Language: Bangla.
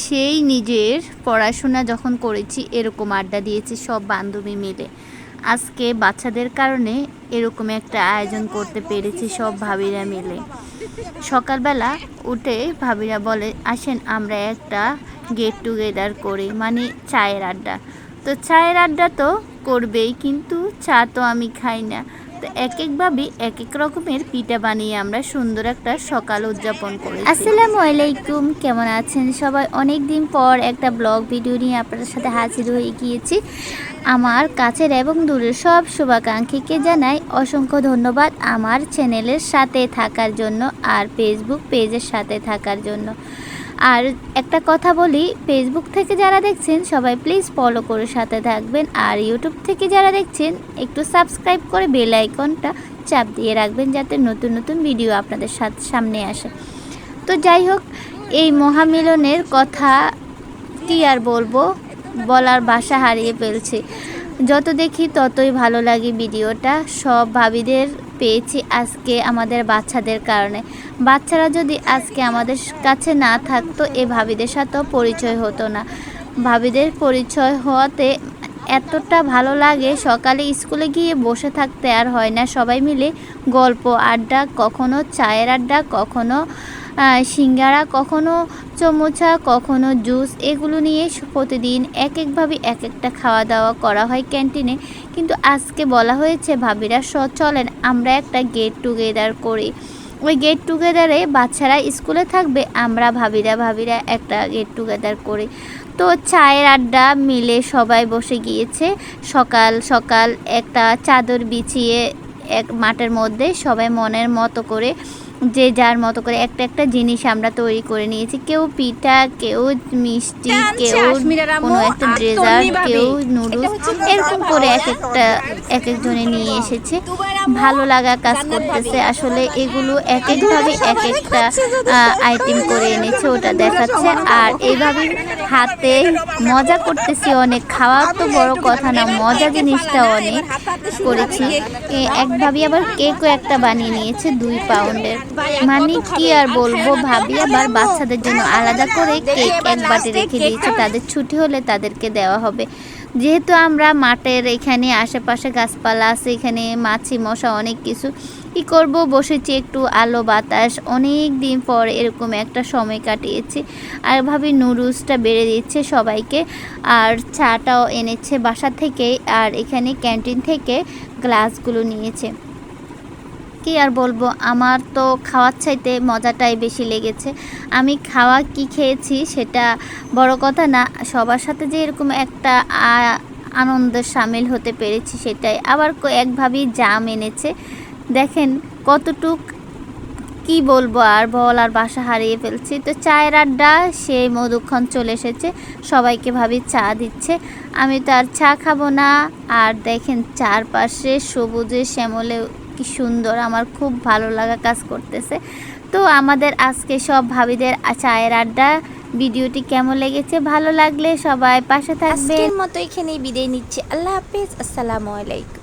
সেই নিজের পড়াশোনা যখন করেছি, এরকম আড্ডা দিয়েছি সব বান্ধবী মিলে। আজকে বাচ্চাদের কারণে এরকম একটা আয়োজন করতে পেরেছি সব ভাবিরা মিলে। সকালবেলা উঠে ভাবিরা বলে, আসেন, আমরা একটা গেট টুগেদার করি। মানে চায়ের আড্ডা। তো চায়ের আড্ডা তো করবেই, কিন্তু চা তো আমি খাই না। তো এক একভাবে এক এক রকমের পিঠা বানিয়ে আমরা সুন্দর একটা সকাল উদযাপন করি আসসালামু আলাইকুম, কেমন আছেন সবাই? অনেক দিন পর একটা ব্লগ ভিডিও নিয়ে আপনাদের সাথে হাজির হয়ে গিয়েছি। আমার কাছের এবং দূরের সব শুভাকাঙ্ক্ষীকে জানাই অসংখ্য ধন্যবাদ আমার চ্যানেলের সাথে থাকার জন্য আর ফেসবুক পেজের সাথে থাকার জন্য। আর একটা কথা বলি ফেসবুক থেকে যারা দেখছেন, সবাই প্লিজ ফলো করে সাথে থাকবেন। আর ইউটিউব থেকে যারা দেখছেন, একটু সাবস্ক্রাইব করে বেল আইকনটা চাপ দিয়ে রাখবেন যাতে নতুন নতুন ভিডিও আপনাদের সামনে আসে। তো যাই হোক, এই মহামিলনের কথা কি আর বলব? বলার ভাষা হারিয়ে ফেলছি। যত দেখি ততই ভালো লাগে ভিডিওটা। সব ভাবিদের পেয়েছি আজকে আমাদের বাচ্চাদের কারণে। বাচ্চারা যদি আজকে আমাদের কাছে না থাকতো, এ ভাবিদের সাথেও পরিচয় হতো না। ভাবিদের পরিচয় হওয়াতে এতটা ভালো লাগে, সকালে স্কুলে গিয়ে বসে থাকতে আর হয় না। সবাই মিলে গল্প, আড্ডা, কখনো চায়ের আড্ডা, কখনো সিঙ্গারা, কখনো চমচা, কখনো জুস এগুলো নিয়ে প্রতিদিন এক একভাবে এক একটা খাওয়া দাওয়া করা হয় ক্যান্টিনে। কিন্তু আজকে বলা হয়েছে, ভাবিরা স চলেন, আমরা একটা গেট টুগেদার করি। ওই গেট টুগেদারে বাচ্চারা স্কুলে থাকবে, আমরা ভাবিরা ভাবিরা একটা গেট টুগেদার করি। তো চায়ের আড্ডা মিলে সবাই বসে গিয়েছে। সকাল সকাল একটা চাদর বিছিয়ে এক মাঠের মধ্যে সবাই মনের মতো করে যে যার মতো করে একটা একটা জিনিস আমরা তৈরি করে নিয়েছি। কেউ পিঠা কেউ মিষ্টি কেউ কোনো একটা ড্রেজার কেউ নুডলস এরকম করে এক একটা এক একজনে নিয়ে এসেছে। ভালো লাগা কাজ করতেছে। আসলে এগুলো এক একভাবে এক একটা আইটেম করে এনেছে ওটা দেখাচ্ছে। আর এইভাবে হাতে মজা করতেছি অনেক। খাওয়া তো বড় কথা না মজা জিনিসটা অনেক করেছি। একভাবে আবার কেকও একটা বানিয়ে নিয়েছে দুই পাউন্ডের মানে কি আর বলব? ভাবি আবার বাচ্চাদের জন্য আলাদা করে কেক এক বাটি রেখে দিয়েছে। তাদের ছুটি হলে তাদেরকে দেওয়া হবে। যেহেতু আমরা মাঠের এখানে আশেপাশে গাছপালা আছে এখানে মাছি মশা অনেক কিছু কি করব? বসেছি একটু আলো বাতাস। অনেক দিন পর এরকম একটা সময় কাটিয়েছি। আর ভাবি নুডলসটা বেড়ে দিচ্ছে সবাইকে। আর চাটাও এনেছে বাসা থেকে আর এখানে ক্যান্টিন থেকে গ্লাসগুলো নিয়েছে। কি আর বলব? আমার তো খাওয়ার চাইতে মজাটাই বেশি লেগেছে। আমি খাওয়া কি খেয়েছি সেটা বড় কথা না, সবার সাথে যে এরকম একটা আ- আনন্দের সামিল হতে পেরেছি সেটাই। আবার একভাবেই জাম এনেছে। দেখেন কতটুক কি বলব আর বল আর বাসা হারিয়ে ফেলছি। তো চায়ের আড্ডা, সেই মধুক্ষণ চলে এসেছে। সবাইকে ভাবি চা দিচ্ছে। আমি তো আর চা খাব না। আর দেখেন চারপাশে সবুজে শ্যামলে কি সুন্দর, আমার খুব ভালো লাগা কাজ করতেছে। তো আমাদের আজকে সব ভাবিদের চায়ের আড্ডা, ভিডিওটি কেমন লেগেছে? ভালো লাগলে সবাই পাশে থাকবে মতো এখানেই বিদায় নিচ্ছে। আল্লাহ হাফিজ, আসসালামু আলাইকুম।